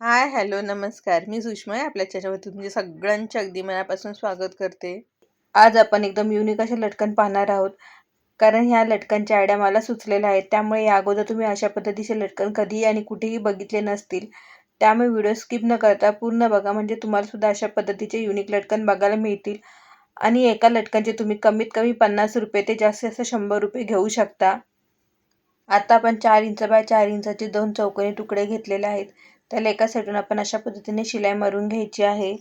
Hi hello नमस्कार. मी सुषमा आहे आपल्या त्याच्यावरती तुमचे सगळ्यांचे अगदी मनापासून स्वागत करते. आज आपण एकदम युनिक असे लटकन पाहणार आहोत. कारण ह्या लटकनच्या आयडिया मला सुचलेल्या आहेत. त्यामुळे या अगोदर तुम्ही अशा पद्धतीचे लटकन कधीही आणि कुठेही बघितले नसतील. त्यामुळे व्हिडिओ स्किप न करता पूर्ण बघा. म्हणजे तुम्हाला सुद्धा अशा पद्धतीचे युनिक लटकन बघायला मिळतील. आणि एका लटकनचे तुम्ही कमीत कमी पन्नास रुपये ते जास्तीत जास्त शंभर रुपये घेऊ शकता. आता आपण चार इंच बाय चार इंचाचे दोन चौकोनी तुकडे घेतलेले आहेत. त्याला एका साईडून आपण अशा पद्धतीने शिलाई मारून घ्यायची आहे.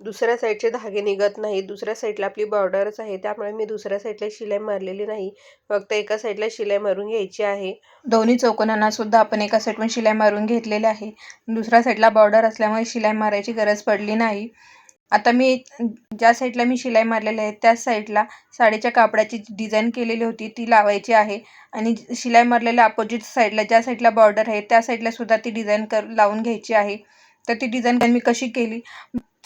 दुसऱ्या साईडचे धागे निघत नाही दुसऱ्या साईडला आपली बॉर्डरच आहे. त्यामुळे मी दुसऱ्या साईडला शिलाई मारलेली नाही. फक्त एका साईडला शिलाई मारून घ्यायची आहे. दोन्ही चौकोनांना सुद्धा आपण एका साईडून शिलाई मारून घेतलेली आहे. दुसऱ्या साईडला बॉर्डर असल्यामुळे शिलाई मारायची गरज पडली नाही. आता मी ज्या साईडला मी शिलाई मारलेली आहे त्याच साईडला साडीच्या कापडाची डिझाईन केलेली होती ती लावायची आहे. आणि शिलाई मारलेल्या अपोजिट साईडला ज्या साईडला बॉर्डर आहे त्या साईडला सुद्धा ती डिझाईन कर लावून घ्यायची आहे. तर ती डिझाईन मी कशी केली?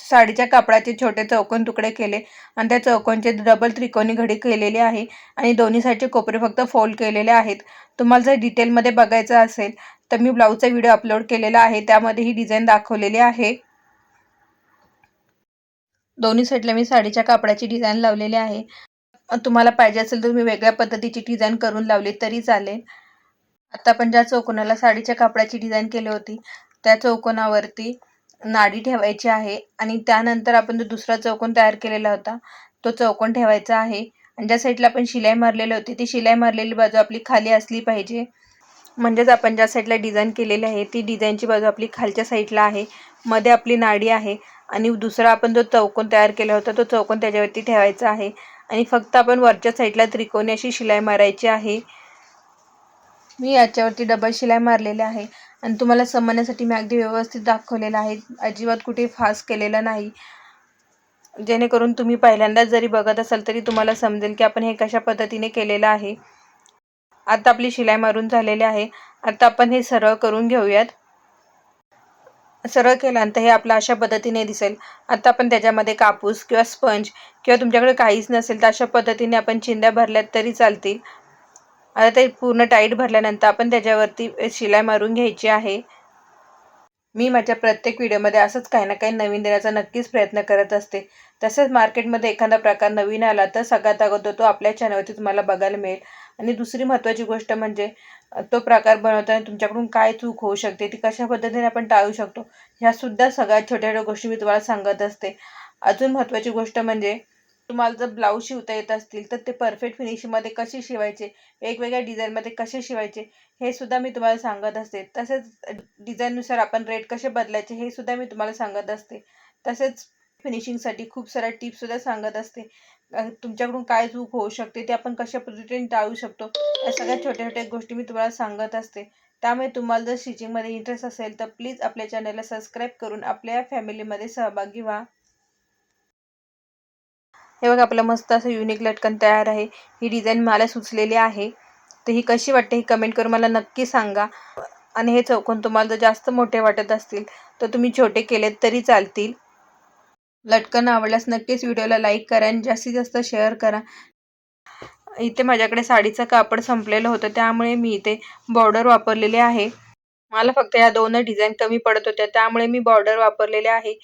साडीच्या कापडाचे छोटे चौकोन तुकडे केले आणि त्या चौकोनचे डबल त्रिकोणी घडी केलेली आहे आणि दोन्ही साईडचे कोपरे फक्त फोल्ड केलेले आहेत. तुम्हाला जर डिटेलमध्ये बघायचं असेल तर मी ब्लाऊजचा व्हिडिओ अपलोड केलेला आहे त्यामध्ये ही डिझाईन दाखवलेली आहे. दोन्ही साईडला मी साडीच्या कापडाची डिझाईन लावलेली आहे. तुम्हाला पाहिजे असेल तर तुम्ही वेगळ्या पद्धतीची डिझाईन करून लावली तरी चालेल. आता आपण ज्या चौकोनाला साडीच्या कापडाची डिझाईन केली होती त्या चौकोनावरती नाडी ठेवायची आहे आणि त्यानंतर आपण जो दुसरा चौकोन तयार केलेला होता तो चौकोन ठेवायचा आहे. आणि ज्या साईडला आपण शिलाई मारलेली होती ती शिलाई मारलेली बाजू आपली खाली असली पाहिजे. म्हणजेच आपण ज्या साईडला डिझाईन केलेली आहे ती डिझाईनची बाजू आपली खालच्या साईडला आहे. मध्ये आपली नाडी आहे. आणि दुसरा आपण जो चौकोन तयार केला होता तो चौकोन त्याच्यावरती ठेवायचा आहे. आणि फक्त आपण वरच्या साईडला त्रिकोणी अशी शिलाई मारायची आहे. मी याच्यावरती डबल शिलाई मारलेली आहे. आणि तुम्हाला समजण्यासाठी मी अगदी व्यवस्थित दाखवलेलं आहे. अजिबात कुठे फास्ट केलेलं नाही. जेणेकरून तुम्ही पहिल्यांदाच जरी बघत असाल तरी तुम्हाला समजेल की आपण हे कशा पद्धतीने केलेलं आहे. आता आपली शिलाई मारून झालेली आहे. आता आपण हे सरळ करून घेऊयात. सरळ केल्यानंतर हे आपलं अशा पद्धतीने दिसेल. आता आपण त्याच्यामध्ये कापूस किंवा स्पंज किंवा तुमच्याकडे काहीच नसेल तर अशा पद्धतीने आपण चिंध्या भरल्यात तरी चालतील. आता ते पूर्ण टाईट भरल्यानंतर आपण त्याच्यावरती शिलाई मारून घ्यायची आहे. मी माझ्या प्रत्येक व्हिडिओमध्ये असंच काही ना काही नवीन देण्याचा नक्कीच प्रयत्न करत असते. तसेच मार्केटमध्ये एखादा प्रकार नवीन आला तर सगळ्यात अगोदर तो आपल्या चॅनलवरती तुम्हाला बघायला मिळेल. आणि दुसरी महत्त्वाची गोष्ट म्हणजे तो प्रकार बनवताना तुमच्याकडून काय चूक होऊ शकते ती कशा पद्धतीने आपण टाळू शकतो ह्यासुद्धा सगळ्यात छोट्या छोट्या गोष्टी मी तुम्हाला सांगत असते. अजून महत्त्वाची गोष्ट म्हणजे तुम्हाला जर ब्लाऊज शिवता येत असतील तर ते परफेक्ट फिनिशिंगमध्ये कसे शिवायचे वेगवेगळ्या डिझाईनमध्ये कसे शिवायचे हे सुद्धा मी तुम्हाला सांगत असते. तसेच डिझाईननुसार आपण रेट कसे बदलायचे हे सुद्धा मी तुम्हाला सांगत असते. तसेच फिनिशिंगसाठी खूप साऱ्या टिप्ससुद्धा सांगत असते. तुमच्याकडून काय चूक होऊ शकते ते आपण कशा पद्धतीने टाळू शकतो या सगळ्या छोट्या छोट्या गोष्टी मी तुम्हाला सांगत असते. त्यामुळे तुम्हाला जर स्टिचिंगमध्ये इंटरेस्ट असेल तर प्लीज आपल्या चॅनलला सबस्क्राईब करून आपल्या फॅमिलीमध्ये सहभागी व्हा. हे बघा आपलं मस्त असं युनिक लटकन तयार आहे. ही डिझाईन मला सुचलेली आहे. तर ही कशी वाटते ही कमेंट करून मला नक्की सांगा. आणि हे चौकोन तुम्हाला जर जास्त मोठे वाटत असतील तर तुम्ही छोटे केलेत तरी चालतील. लटकन आवडल्यास नक्कीच व्हिडिओला लाईक करा आणि जास्तीत जास्त शेअर करा. इथे माझ्याकडे साडीचं कापड संपलेलं होतं त्यामुळे मी इथे बॉर्डर वापरलेले आहे. मला फक्त या दोन डिझाईन कमी पडत होत्या त्यामुळे मी बॉर्डर वापरलेले आहे.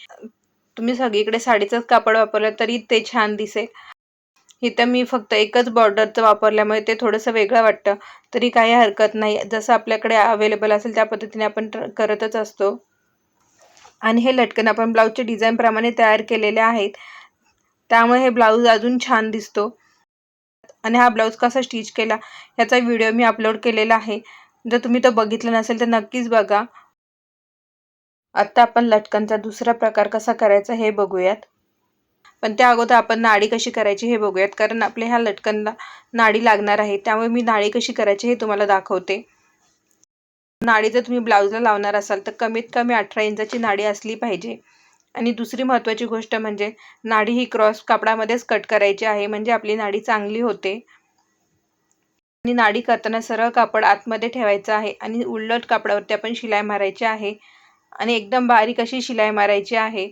तुम्ही सगळीकडे साडीचंच कापड वापरलं तरी ते छान दिसेल. इथं मी फक्त एकच बॉर्डरचं वापरल्यामुळे ते थोडंसं वेगळं वाटतं. तरी काही हरकत नाही जसं आपल्याकडे अवेलेबल असेल त्या पद्धतीने आपण करतच असतो. आणि हे लटकन आपण ब्लाऊजच्या डिझाईनप्रमाणे तयार केलेले आहेत. त्यामुळे हे ब्लाऊज अजून छान दिसतो. आणि हा ब्लाऊज कसा स्टिच केला याचा व्हिडिओ मी अपलोड केलेला आहे. जर तुम्ही तो बघितला नसेल तर नक्कीच बघा. आत्ता आपण लटकनचा दुसरा प्रकार कसा करायचा हे बघूयात. पण त्या अगोदर आपण नाडी कशी करायची हे बघूयात. कारण आपल्या ह्या लटकनला नाडी लागणार आहे. त्यामुळे मी नाडी कशी करायची हे तुम्हाला दाखवते. नाडी जर तुम्ही ब्लाऊजला लावणार असाल तर कमीत कमी अठरा इंचाची नाडी असली पाहिजे. आणि दुसरी महत्त्वाची गोष्ट म्हणजे नाडी ही क्रॉस कापडामध्येच कट करायची आहे म्हणजे आपली नाडी चांगली होते. आणि नाडी करताना सरळ कापड आतमध्ये ठेवायचं आहे आणि उलट कापडावरती आपण शिलाई मारायची आहे. आणि एकदम बारीक अशी शिलाई मारायची आहे.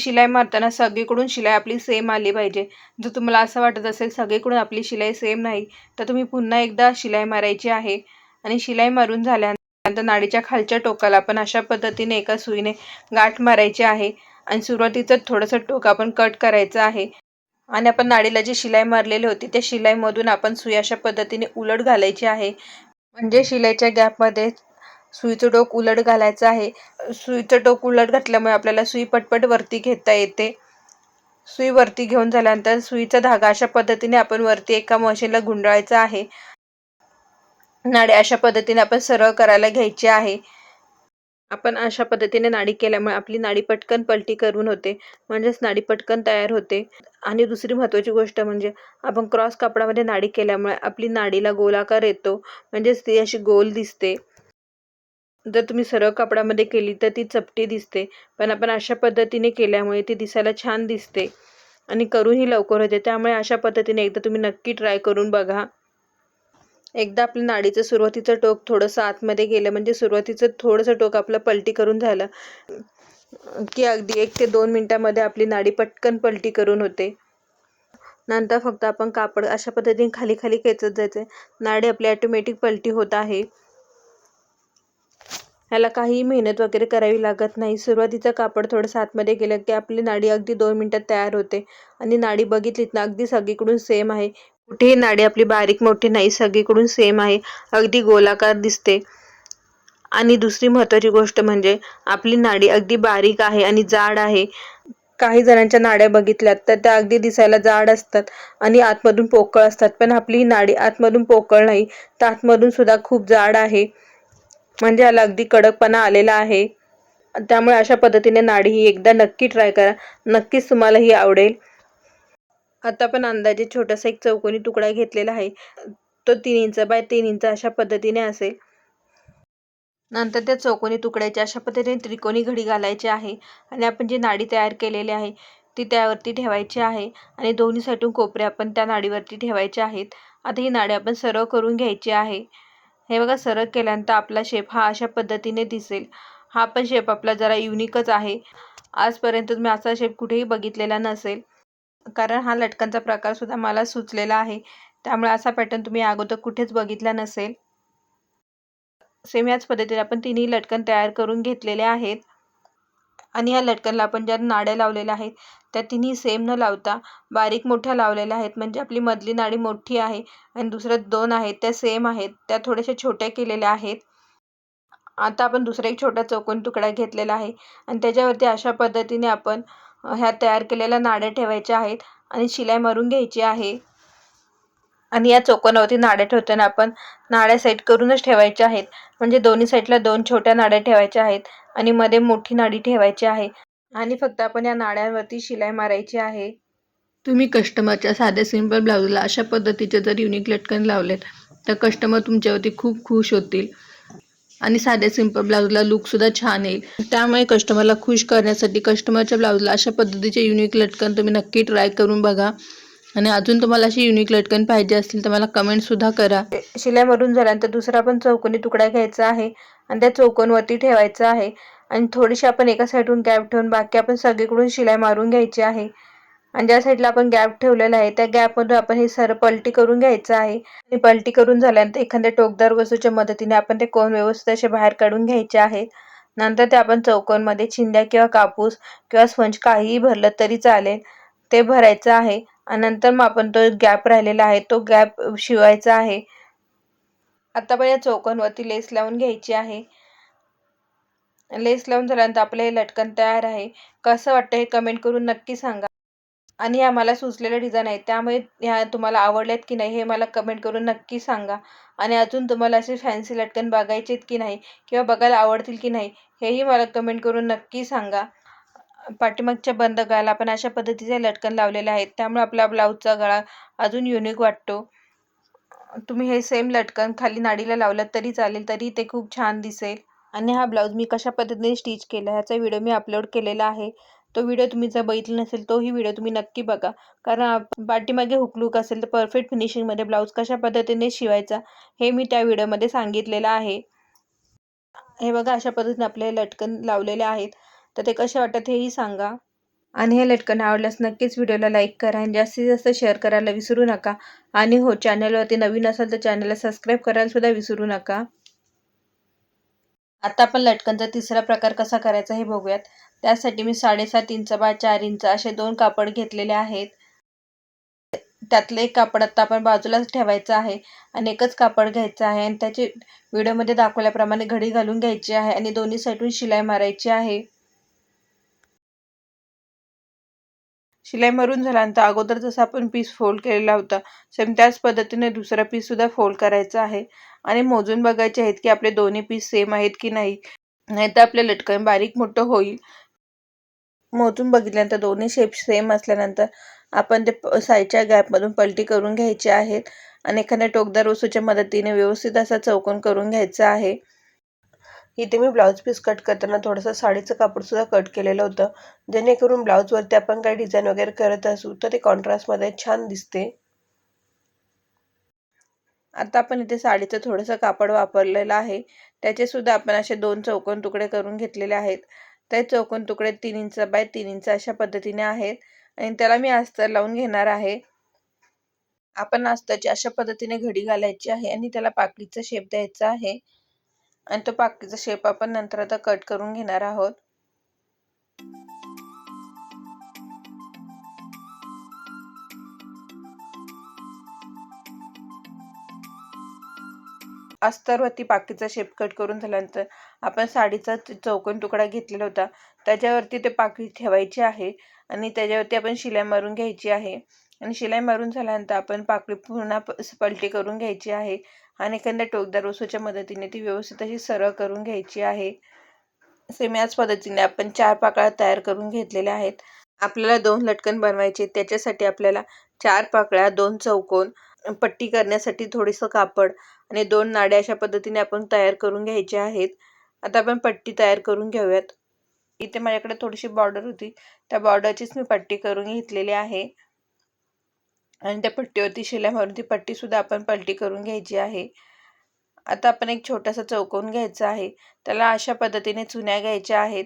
शिलाई मारताना सगळीकडून शिलाई आपली सेम आली पाहिजे. जर तुम्हाला असं वाटत असेल सगळीकडून आपली शिलाई सेम नाही तर तुम्ही पुन्हा एकदा शिलाई मारायची आहे. आणि शिलाई मारून झाल्यानंतर नाडीच्या खालच्या टोकाला पण अशा पद्धतीने एका सुईने गाठ मारायची आहे. आणि सुरुवातीचं थोडंसं टोक आपण कट करायचं आहे. आणि आपण नाडीला जी शिलाई मारलेली होती त्या शिलाईमधून आपण सुई अशा पद्धतीने उलट घालायची आहे. म्हणजे शिलाईच्या गॅपमध्ये सुईचं टोक उलट घालायचं आहे. सुईचं टोक उलट घातल्यामुळे आपल्याला सुई पटपट वरती घेता येते. सुई वरती घेऊन झाल्यानंतर सुईचा धागा अशा पद्धतीने आपण वरती एका मशीनला गुंडाळायचा आहे. नाडी अशा पद्धतीने आपण सरळ करायला घ्यायची आहे. आपण अशा पद्धतीने नाडी केल्यामुळे आपली नाडी पटकन पलटी करून होते. म्हणजेच नाडी पटकन तयार होते. आणि दुसरी महत्त्वाची गोष्ट म्हणजे आपण क्रॉस कापडामध्ये नाडी केल्यामुळे आपली नाडीला गोलाकार येतो. म्हणजेच ती अशी गोल दिसते. जर तुम्ही सरळ कापडामध्ये केली तर ती चपटी दिसते. पण आपण अशा पद्धतीने केल्यामुळे ती दिसायला छान दिसते. आणि करूनही लवकर होते. त्यामुळे अशा पद्धतीने एकदा तुम्ही नक्की ट्राय करून बघा. एकदा आपलं नाडीचं सुरुवातीचं टोक थोडंसं आतमध्ये गेलं म्हणजे सुरुवातीचं थोडंसं टोक आपलं पलटी करून झालं की अगदी एक ते दोन मिनटामध्ये आपली नाडी पटकन पलटी करून होते. नंतर फक्त आपण कापड अशा पद्धतीने खाली खाली खेचत जायचे. नाडी आपली ऑटोमॅटिक पलटी होत आहे. ह्याला काही मेहनत वगैरे करावी लागत नाही. सुरुवातीचं कापड थोडंसं आतमध्ये गेलं की आपली नाडी अगदी दोन मिनटात तयार होते. आणि नाडी बघितलीत ना अगदी सगळीकडून सेम आहे. कुठेही नाडी आपली बारीक मोठी नाही सगळीकडून सेम आहे. अगदी गोलाकार दिसते. आणि दुसरी महत्त्वाची गोष्ट म्हणजे आपली नाडी अगदी बारीक आहे आणि जाड आहे. काही जणांच्या नाड्या बघितल्यात तर त्या अगदी दिसायला जाड असतात आणि आतमधून पोकळ असतात. पण आपली नाडी आतमधून पोकळ नाही तर आतमधून सुद्धा खूप जाड आहे. म्हणजे याला अगदी कडकपणा आलेला आहे. त्यामुळे अशा पद्धतीने नाडी ही एकदा नक्की ट्राय करा. नक्कीच तुम्हाला ही आवडेल. आता आपण अंदाजे छोटासा एक चौकोनी तुकडा घेतलेला आहे. तो तीन इंच बाय तीन इंच अशा पद्धतीने असेल. नंतर त्या चौकोनी तुकड्याच्या अशा पद्धतीने त्रिकोणी घडी घालायची आहे आणि आपण जी नाडी तयार केलेली आहे ती त्यावरती ठेवायची आहे आणि दोन्ही साईडून कोपरे आपण त्या नाडीवरती ठेवायचे आहेत. आता ही नाडी आपण सरळ करून घ्यायची आहे. हे बघा सरळ केल्यानंतर आपला शेप हा अशा पद्धतीने दिसेल. हा पण शेप आपला जरा युनिकच आहे. आजपर्यंत तुम्ही असा शेप कुठेही बघितलेला नसेल. कारण हा लटकनचा प्रकारसुद्धा मला सुचलेला आहे. त्यामुळे असा पॅटर्न तुम्ही अगोदर कुठेच बघितला नसेल. सेम याच पद्धतीने आपण तिन्ही लटकन तयार करून घेतलेले आहेत. आणि ह्या लटकनला आपण ज्या नाड्या लावलेल्या आहेत त्या तिन्ही सेम न लावता बारीक मोठ्या लावलेल्या आहेत. म्हणजे आपली मधली नाडी मोठी आहे आणि दुसऱ्या दोन आहेत त्या सेम आहेत. त्या थोड्याशा छोट्या केलेल्या आहेत. आता आपण दुसरा एक छोटा चौकोन तुकडा घेतलेला आहे. आणि त्याच्यावरती अशा पद्धतीने आपण ह्या तयार केलेल्या नाड्या ठेवायच्या आहेत आणि शिलाई मारून घ्यायची आहे. आणि या चौकोनावरती नाड्या ठेवताना आपण नाड्या सेट करूनच ठेवायच्या आहेत. म्हणजे दोन्ही साईडला दोन छोट्या नाड्या ठेवायच्या आहेत आणि मध्ये मोठी नाडी ठेवायची आहे. आणि फक्त आपण या नाड्यांवरती शिलाई मारायची आहे. तुम्ही कस्टमरच्या साध्या सिंपल ब्लाऊजला अशा पद्धतीचे जर युनिक लटकन लावलेत तर कस्टमर तुमच्यावरती खूप खुश होतील. आणि साध्या सिंपल ब्लाऊजला लुकसुद्धा छान येईल. त्यामुळे कस्टमरला खुश करण्यासाठी कस्टमरच्या ब्लाऊजला अशा पद्धतीचे युनिक लटकन तुम्ही नक्की ट्राय करून बघा. आणि अजून तुम्हाला अशी युनिक लटकन पाहिजे असतील तर मला कमेंटसुद्धा करा. शिलाई मरून झाल्यानंतर दुसरा पण चौकोनी तुकडा घ्यायचा आहे आणि त्या चौकोनवरती ठेवायचा आहे. आणि थोडीशी आपण एका साईडून गॅप ठेवून बाकी आपण सगळीकडून शिलाई मारून घ्यायची आहे. आणि ज्या साईडला आपण गॅप ठेवलेला आहे त्या गॅपमधून आपण हे सर पलटी करून घ्यायचं आहे. आणि पलटी करून झाल्यानंतर एखाद्या टोकदार वस्तूच्या मदतीने आपण ते कोण व्यवस्थित असे बाहेर काढून घ्यायचे आहेत नंतर ते आपण चौकोनमध्ये चिंध्या किंवा कापूस किंवा स्पंज काहीही भरलं तरी चालेल. ते भरायचं आहे. आणि नंतर मग आपण तो गॅप राहिलेला आहे तो गॅप शिवायचा आहे. आता पण या चौकोनवरती लेस लावून घ्यायची आहे. लेस लावून झाल्यानंतर आपलं हे लटकन तयार आहे. कसं वाटतं हे कमेंट करून नक्की सांगा. आणि ह्या मला सुचलेल्या डिझाईन आहेत. त्यामुळे ह्या तुम्हाला आवडल्यात की नाही हे मला कमेंट करून नक्की सांगा. आणि अजून तुम्हाला असे फॅन्सी लटकन बघायचे आहेत की नाही किंवा बघायला आवडतील की नाही हेही मला कमेंट करून नक्की सांगा. पाठीमागच्या बंद गळाला आपण अशा पद्धतीचे लटकन लावलेले आहेत. त्यामुळे आपला ब्लाऊजचा गळा अजून युनिक वाटतो. तुम्ही हे सेम लटकन खाली नाडीला लावलं तरी चालेल तरी ते खूप छान दिसेल. आणि हा ब्लाऊज मी कशा पद्धतीने स्टिच केला ह्याचा व्हिडिओ मी अपलोड केलेला आहे. तो व्हिडिओ तुम्ही जर बघितला नसेल तोही व्हिडिओ तुम्ही नक्की बघा. कारण पाठीमागे हुकलूक असेल तर परफेक्ट फिनिशिंगमध्ये ब्लाऊज कशा पद्धतीने शिवायचा हे मी त्या व्हिडिओमध्ये सांगितलेलं आहे. हे बघा अशा पद्धतीने आपले लटकन लावलेले आहेत. तर ते कसे वाटत हेही सांगा. आणि हे लटकन आवडल्यास नक्कीच व्हिडिओला लाईक करा आणि जास्तीत जास्त शेअर करायला विसरू नका. आणि हो चॅनलवरती नवीन असाल तर चॅनलला सबस्क्राईब करायला सुद्धा विसरू नका. आता आपण लटकनचा तिसरा प्रकार कसा करायचा हे बघूयात. त्यासाठी मी साडेसात इंच बा चार इंच असे दोन कापड घेतलेले आहेत. त्यातलं एक कापड आता आपण बाजूलाच ठेवायचं आहे आणि एकच कापड घ्यायचं आहे आणि त्याची व्हिडिओमध्ये दाखवल्याप्रमाणे घडी घालून घ्यायची आहे आणि दोन्ही साईडून शिलाई मारायची आहे. शिलाई मारून झाल्यानंतर अगोदर जसा आपण पीस फोल्ड केलेला होता सेम त्याच पद्धतीने दुसरा पीससुद्धा फोल्ड करायचा आहे. आणि मोजून बघायचे आहेत की आपले दोन्ही पीस सेम आहेत की नाही. नाहीतर आपले लटकन बारीक मोठं होईल. मोजून बघितल्यानंतर दोन्ही शेप सेम असल्यानंतर आपण ते साईडच्या गॅपमधून पलटी करून घ्यायचे आहेत. आणि एखाद्या टोकदार वस्तूच्या मदतीने व्यवस्थित असा चौकोन करून घ्यायचा आहे. इथे मी ब्लाऊज पीस कट करताना थोडंसं साडीचं कापडसुद्धा कट केलेलं होतं. जेणेकरून ब्लाऊजवरती आपण काही डिझाईन वगैरे करत असू तर ते कॉन्ट्रास्टमध्ये छान दिसते. आता आपण इथे साडीचं थोडंसं कापड वापरलेलं आहे. त्याचेसुद्धा आपण असे दोन चौकोन तुकडे करून घेतलेले आहेत. ते चौकोन तुकडे तीन इंच बाय तीन इंच अशा पद्धतीने आहेत. आणि त्याला मी अस्तर लावून घेणार आहे. आपण अस्तरची अशा पद्धतीने घडी घालायची आहे आणि त्याला पाकळीचा शेप द्यायचा आहे. आणि तो पाकळीचा शेप आपण नंतर आता कट करून घेणार आहोत. अस्तरवरती पाकीचा शेप कट करून झाल्यानंतर आपण साडीचा चौकोन तुकडा घेतलेला होता. त्याच्यावरती ते पाकळी ठेवायची आहे आणि त्याच्यावरती आपण शिलाई मारून घ्यायची आहे. आणि शिलाई मारून झाल्यानंतर आपण पाकळी पुन्हा पलटी करून घ्यायची आहे आणि एखाद्या टोकदार वस्तूच्या मदतीने ती व्यवस्थित अशी सरळ करून घ्यायची आहे. सेम याच पद्धतीने आपण चार पाकळ्या तयार करून घेतलेल्या आहेत. आपल्याला दोन लटकन बनवायचे त्याच्यासाठी आपल्याला चार पाकळ्या दोन चौकोन पट्टी करण्यासाठी थोडंसं कापड आणि दोन नाड्या अशा पद्धतीने आपण तयार करून घ्यायचे आहेत. आता आपण पट्टी तयार करून घेऊयात. इथे माझ्याकडे थोडीशी बॉर्डर होती. त्या बॉर्डरचीच मी पट्टी करून घेतलेली आहे. आणि त्या पट्टीवरती शिलाई मारून ती पट्टीसुद्धा आपण पलटी करून घ्यायची आहे. आता आपण एक छोटासा चौकोन घ्यायचा आहे. त्याला अशा पद्धतीने चुन्या घ्यायच्या आहेत.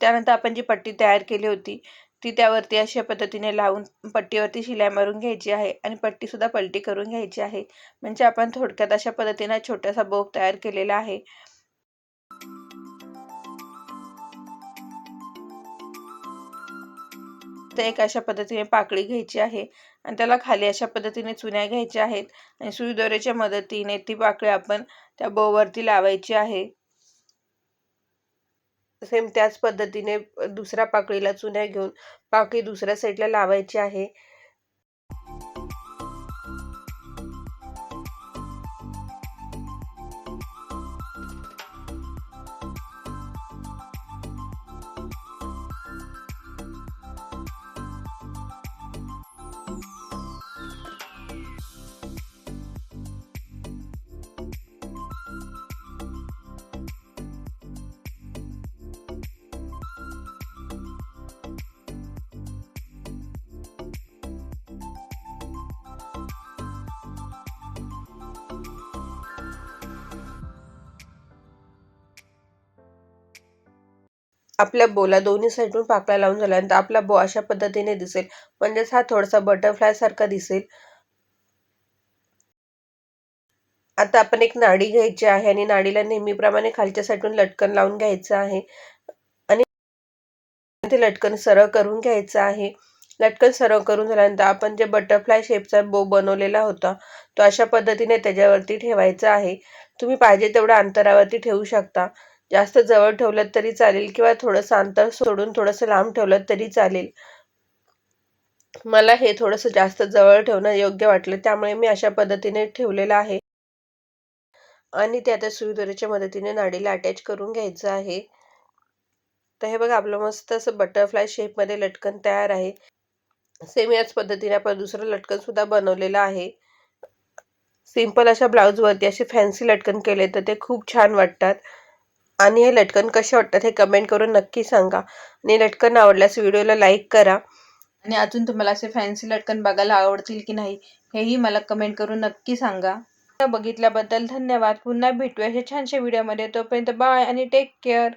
त्यानंतर आपण जी पट्टी तयार केली होती ती त्यावरती अशा पद्धतीने लावून पट्टीवरती शिलाई मारून घ्यायची आहे आणि पट्टीसुद्धा पलटी करून घ्यायची आहे. म्हणजे आपण थोडक्यात अशा पद्धतीने छोटासा बोग तयार केलेला आहे. तर एक अशा पद्धतीने पाकळी घ्यायची आहे आणि त्याला खाली अशा पद्धतीने चुन्या घ्यायच्या आहेत आणि सुईदोऱ्याच्या मदतीने ती पाकळी आपण त्या बोवरती लावायची आहे. सेम त्याच पद्धतीने दुसऱ्या पाकळीला चुन्या घेऊन पाकळी दुसऱ्या साईडला लावायची आहे. आपल्या बोला दोन्ही साईडून पाकळ्या लावून झाल्यानंतर आपला बो अशा पद्धतीने दिसेल. म्हणजेच हा थोडासा बटरफ्लाय सारखा दिसेल. आता आपण एक नाडी घ्यायची आहे आणि नाडीला नेहमीप्रमाणे खालच्या साईडून लटकन लावून घ्यायचं आहे. आणि ते लटकन सरळ करून घ्यायचं आहे. लटकन सरळ करून झाल्यानंतर आपण जे बटरफ्लाय शेपचा बो बनवलेला होता तो अशा पद्धतीने त्याच्यावरती ठेवायचा आहे. तुम्ही पाहिजे तेवढ्या अंतरावरती ठेवू शकता. जास्त जवळ ठेवलं तरी चालेल किंवा थोडंसं अंतर सोडून थोडंसं लांब ठेवलं तरी चालेल. मला हे थोडंसं जास्त जवळ ठेवणं योग्य वाटलं त्यामुळे मी अशा पद्धतीने ठेवलेलं आहे. आणि ते आता सुईदोरीच्या मदतीने नाडीला अटॅच करून घ्यायचं आहे. तर हे बघा आपलं मस्त असं बटरफ्लाय शेपमध्ये लटकन तयार आहे. सेम याच पद्धतीने आपण दुसरं लटकन सुद्धा बनवलेलं आहे. सिंपल अशा ब्लाऊजवरती असे फॅन्सी लटकन केले तर ते खूप छान वाटतात. आणि हे लटकन कसे वाटतात हे कमेंट करून नक्की सांगा. आणि लटकन आवडल्यास व्हिडिओला लाईक करा. आणि अजून तुम्हाला असे फॅन्सी लटकन बघायला आवडतील की नाही हेही मला कमेंट करून नक्की सांगा. बघितल्याबद्दल धन्यवाद. पुन्हा भेटूया अशा छानशा व्हिडिओमध्ये तोपर्यंत बाय आणि टेक केअर